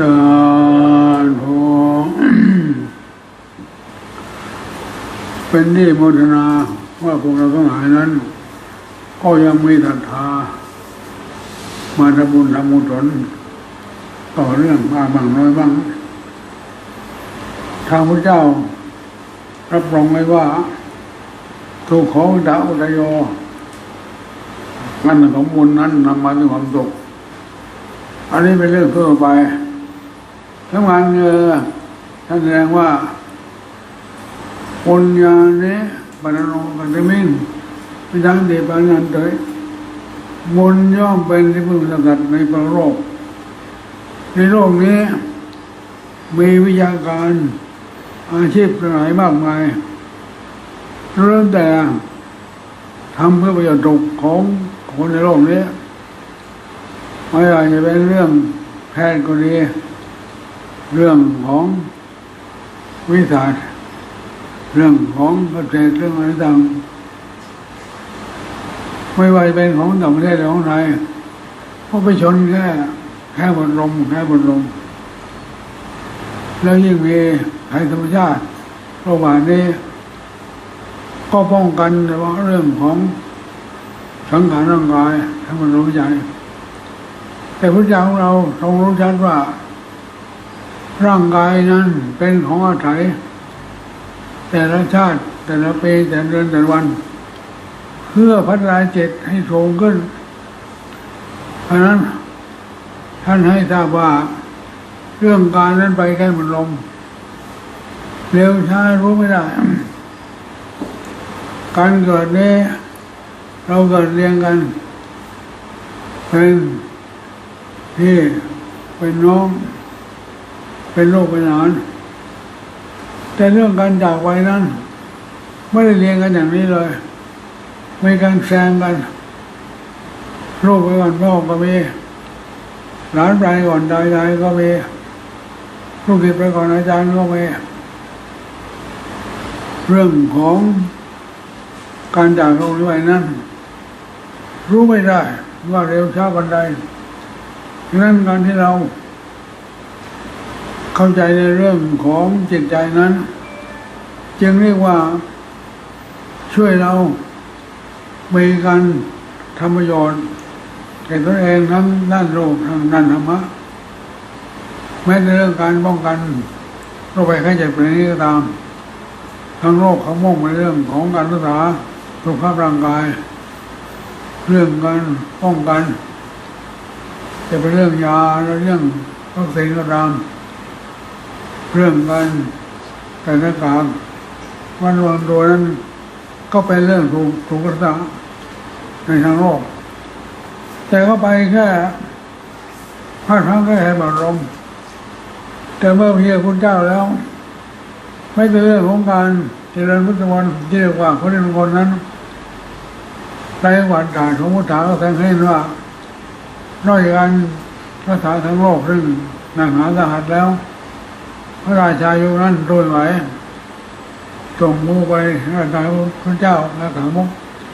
สาธุเป็นที่โมทนาว่าพวกเราทั้งหลายนั้น ก็ยังมีศรัทธา มาทำบุญทำบุญสนต่อเรื่องมาบ้างน้อยบ้าง ทางพระเจ้า รับรองไว้ว่าถูกของดาอุตโยงานของบุญนั้นนำมาด้วยความสุขอันนี้เป็นเรื่องทั่วไป ทั้งวันเงอท่านแสดงว่าปุญญาเนปนโนกันตมินพิทังเดปานันเตยบุญย่อมเป็นที่พึ่งสกัดในประโลก ในโลกนี้ มีวิชาการอาชีพหลายมากมาย เริ่มแต่ทำเพื่อประโยชน์ตกของคนในโลกนี้ไม่ว่าจะเป็นเรื่องแพทย์ก็ดี เรื่องของวิทยาเรื่องของเกษตรเรื่องอะไรต่างไม่ว่าจะเป็นของต่างประเทศหรือของไทยก็ไปชนแค่แค่บนลมแค่บนลม แล้วยิ่งมีภัยธรรมชาติระหว่างนี้ ก็ป้องกันเฉพาเรื่องของสังขารร่างกายทั้งหมดรู้ใจแต่พระเจ้าของเราทรงรู้ชัดว่า ร่างกายนั้นเป็นของอาศัยแต่ละชาติแต่ละปีแต่เดือนแต่วัน เพื่อพัฒนาจิตให้สูงขึ้นเพราะนั้น ท่านให้ทราบว่า เรื่องการนั้นไปแค่เหมือนลมเร็วช้ารู้ไม่ได้ การเกิดนี้เราเกิดเรียงกัน เป็นพี่เป็นน้อง เป็นลูกเป็นหลานแต่เรื่องการจากไปนั้น ไม่ได้เรียงกันอย่างนี้เลยไม่การแซงกันลูกไปก่อนพ่อก็มีหลานไปก่อนใดๆก็มีลูกศิษย์ไปก่อนอาจารย์ก็มีเรื่องของการจากโลกนี้ไปนั้น รู้ไม่ได้ว่าเร็วช้ากันใดนั้นการที่เรา เข้าใจในเรื่องของจิตใจนั้น จึงเรียกว่าช่วยเรามีการทำประโยชน์แก่ตัวเองทั้งด้านโลกทั้งด้านธรรมะแม้ในเรื่องการป้องกันโรคภัยไข้เจ็บอะไรนี้ก็ตามทั้งโรคเขามุ่งในเรื่องของการรักษาสุขภาพร่างกาย เรื่องการป้องกัน จะเป็นเรื่องยาหรือเรื่องวัคซีนก็ตาม เรื่องการแต่หน้ากากวันรวันตัวนั้นก็เป็นเรื่องถูกถูกกรักษาในทางโลก แต่ก็ไปแค่พลาดพลั้งแค่แห่บารมแต่เมื่อเพียรคุณเจ้าแล้ว ไม่เป็นเรื่องของการเจริญพุทธมนต์ที่เรียกว่าคนเป็นคนนั้นในวันการของพุทธาก็แสดงให้เห็นว่านอกจากการรักษาทั้งโลกซึ่องหนักหาสาหัสแล้ว พระราชาอยู่นั้นโดนไหวส่งมูไปราชาพระเจ้าและขามุก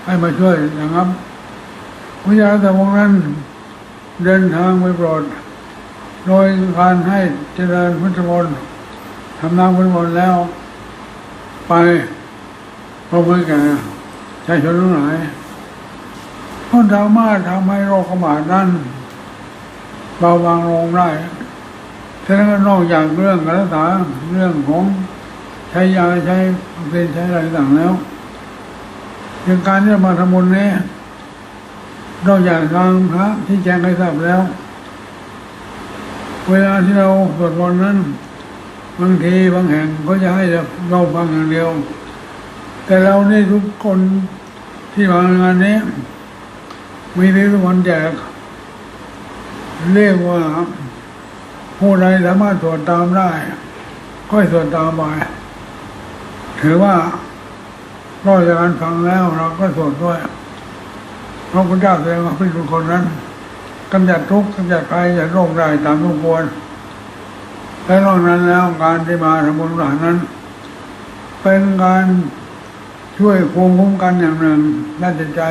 ให้มาช่วยนะครับพระเจ้าต่วงนั้นเดินทางไปโปรด โดยการให้เจริญพุทธมนต์ทำนางพุทธมนต์แล้ว ไปพบกันแก่ชายชนทั้งหลายพ้นสามารถทำให้โรคขมาดนั้นเบาบางลงได้ ฉะนั้นนอกจากเรื่องการรักษาเรื่องของใช้ยาใช้วัคซีนใช้อะไรต่างแล้วอย่างการที่มาทำบุญนี้นอกจากทางพระที่แจ้งให้ทราบแล้ว เวลาที่เราสวดมนต์นั้นบางทีบางแห่งก็จะให้เราฟังอย่างเดียว แต่เรานี่ทุกคนที่มางานนี้มีที่ทุกคนแจกเรียกว่า ผู้ใดสามารถสวดตามได้ก็สวดตามไปถือว่านอกจากการฟังแล้วเราก็สวดด้วยพระพุทธเจ้าแสดงว่าเป็นคนนั้นกำจัดทุกข์กำจัดภัยจากโรคได้ตามทุกควรและนอกนั้นแล้วการที่มาทำบุญหลานนั้น เป็นการช่วยควบคุมกันอย่างหนึ่งด้านจิตใจ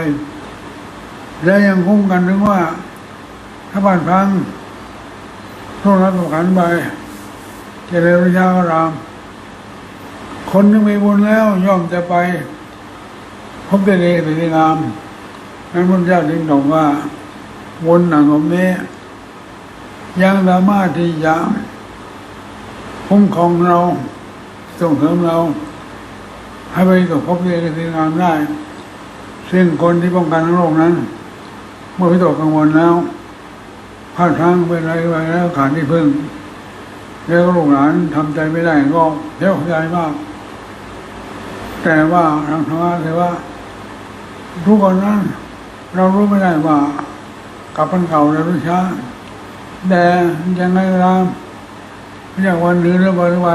และยังคุ้มกันถึงว่าถ้าบ้านพัง ทุกนักสำคัญไปเจริญวิชากราม คนที่มีบุญแล้วย่อมจะไป พบได้ดีแต่ดีงามนั้นพระเจ้าจึงบอกว่าบุญหนังผมนี้ยังสามารถที่จะคุ้มครองเราส่งเสริมเรา ให้ไปกับพบได้ดีงามได้ ซึ่งคนที่ป้องกันโรคนั้น เมื่อพิตกกังวลแล้ว พลาดทางไปอะไรไปแล้วขาดที่พึ่ง แล้วลูกหลานทำใจไม่ได้ก็เที่ยวใจมาก แต่ว่าทางธรรมะคือว่า ทุกคนนั้นเรารู้ไม่ได้ว่ากับพันเก่าหรือช้าแต่ยังไงก็ตามไม่อยากวันหรือเรื่องวันไป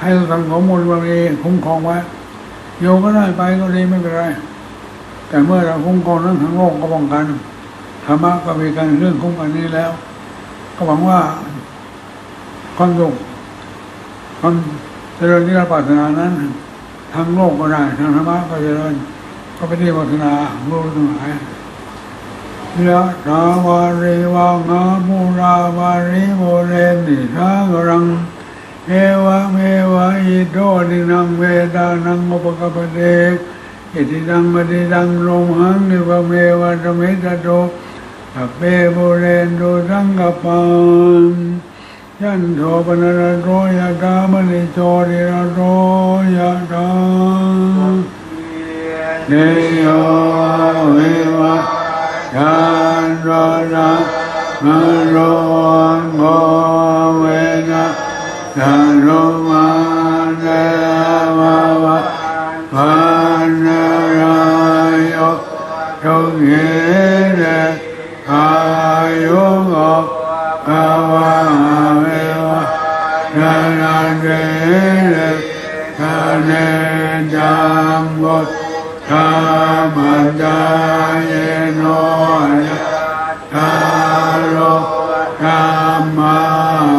ให้สังคมมูลบางีคุ้มครองไว้โยก็ได้ไปก็ดีไม่เป็นไร แต่เมื่อเราคุ้มครองเรื่องทั้งโลกก็ป้องกัน ธรรมะก็มีการเรื่องคุ้มกันนี้แล้ว ก็หวังว่าความสุขความเจริญที่เราปรารถนานั้นทางโลกก็ได้ทางธรรมะก็เจริญก็ไปที่วัฒนาโลกทั้งหลายยะถาวาริวังอาภูราวาริโมเรนิทางรังเอวะเมวะอิโตดินังเวดานังอุปกปปเตอิติดังมติดังลมหังนิวะเมวะธรรมิตโตโบเรนโดสังกปันยันโทปนรโรยะโจ ริรโรยะกาเนโยเววะ ยาโยกอายุโกภาวะเววะยานาเกเรทาเนจังวุฒธรรมจายโนยะทาโรธรรมา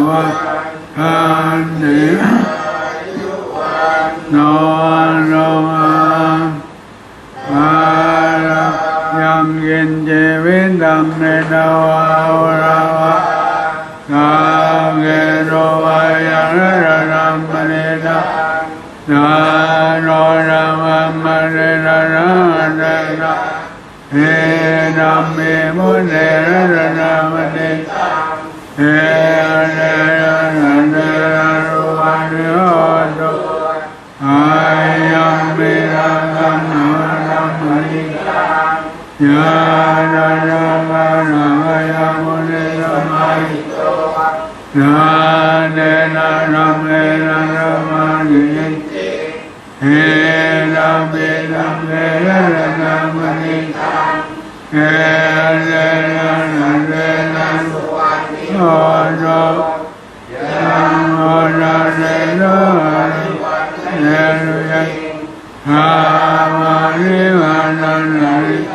วะอันเนอน งเย็นเจวิตดังในดาวาวราวะกาเกโรวายังระรัมเนดานาโนรัมมเนดานาเนดาเฮนัมเมมุเนระระนามเนดาเอเนนะเนนะรุวันโยโตอา ยานานามานามายังมุเนนะมายินาเนนะรัมเมนะรัมานิเอนะเมนะเมนะรัมมณิเอเนนะนะเนนะโอโนยังโอนาเนโนเนรุยังหามาริมานันนิ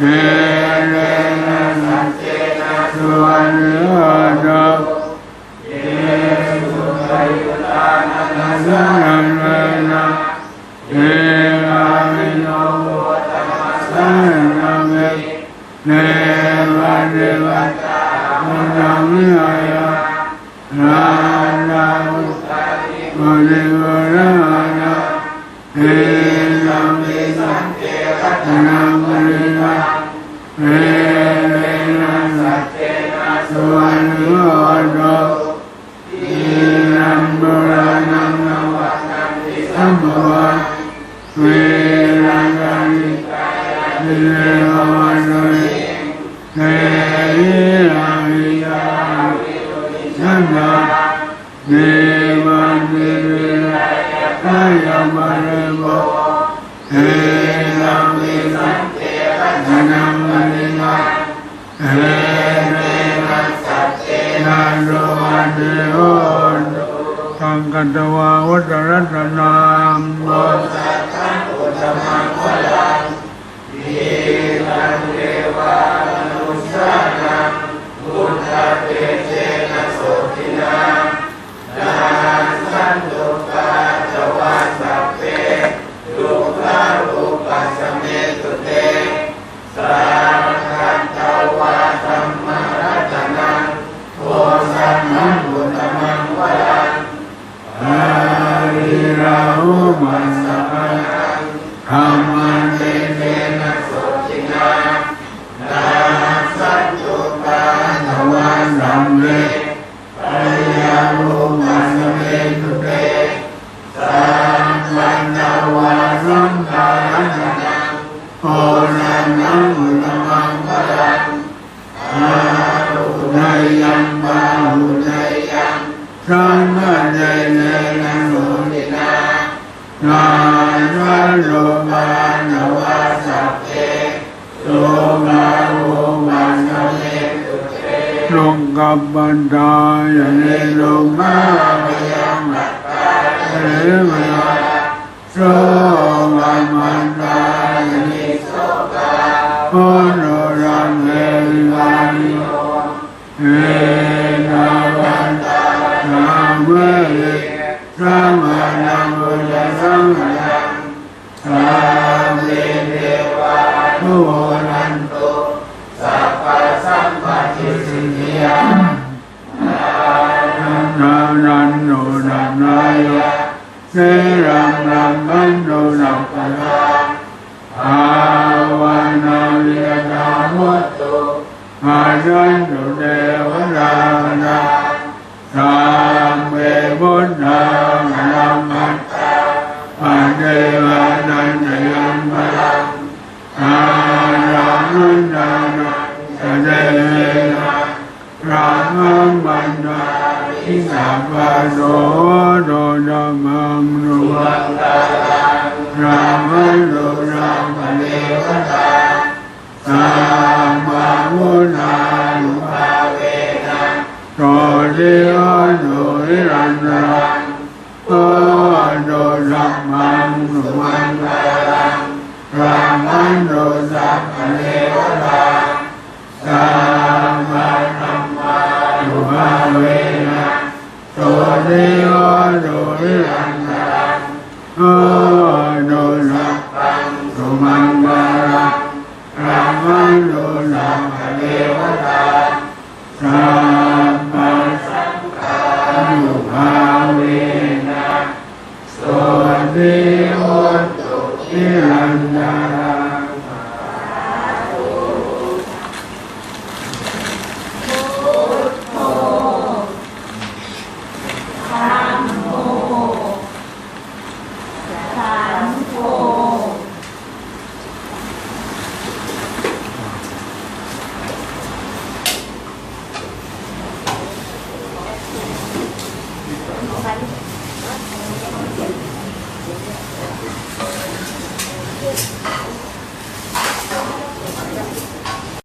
เฮเรนะสัจเจนะสุวรรณโนเยสุขยุตานันนันเวนะเยอามิโนโมตัมมัสสะนะเมเนวะเนวะตามุนังมิอายะนานามุตาติโมเนวะนะนะเอ เกระนะมะเรนะเอเรนะสัจเจนะสุวรรณโนอินัมบุรานังนวัตันติสัมภวะเวรังกันิเววันโนเนริอามิยาสัมมาเนิเรนายามาเรโมเอ งกัตวาวัตรัตนามโมสัตตังอุตมังพลัง นานาโลมานวาสัพเพโลมาโหมันเมตุเตลงกับบันดาลในลงมาพยังหัตตาเรมยาโสกันมันดาลิโสกาโอโนรังเฮลันเฮนา อาจันตุเทวดานาสามเมบุตตาลัมมัตตาอเทวานันทยมมะลังอารามุนานาสเดนะรามังมันดาอิสาปโดโดดามังนุวังตารามังโดรามัเลวตา มุนานุภาเวนะโตติโอโนริรันรังโอโดรัมมังนุวังตาลังรามันโดสัพพะเลวตาสามาธัมมานุภาเวนะโตเดโอโดริรันตังโอโดสังโด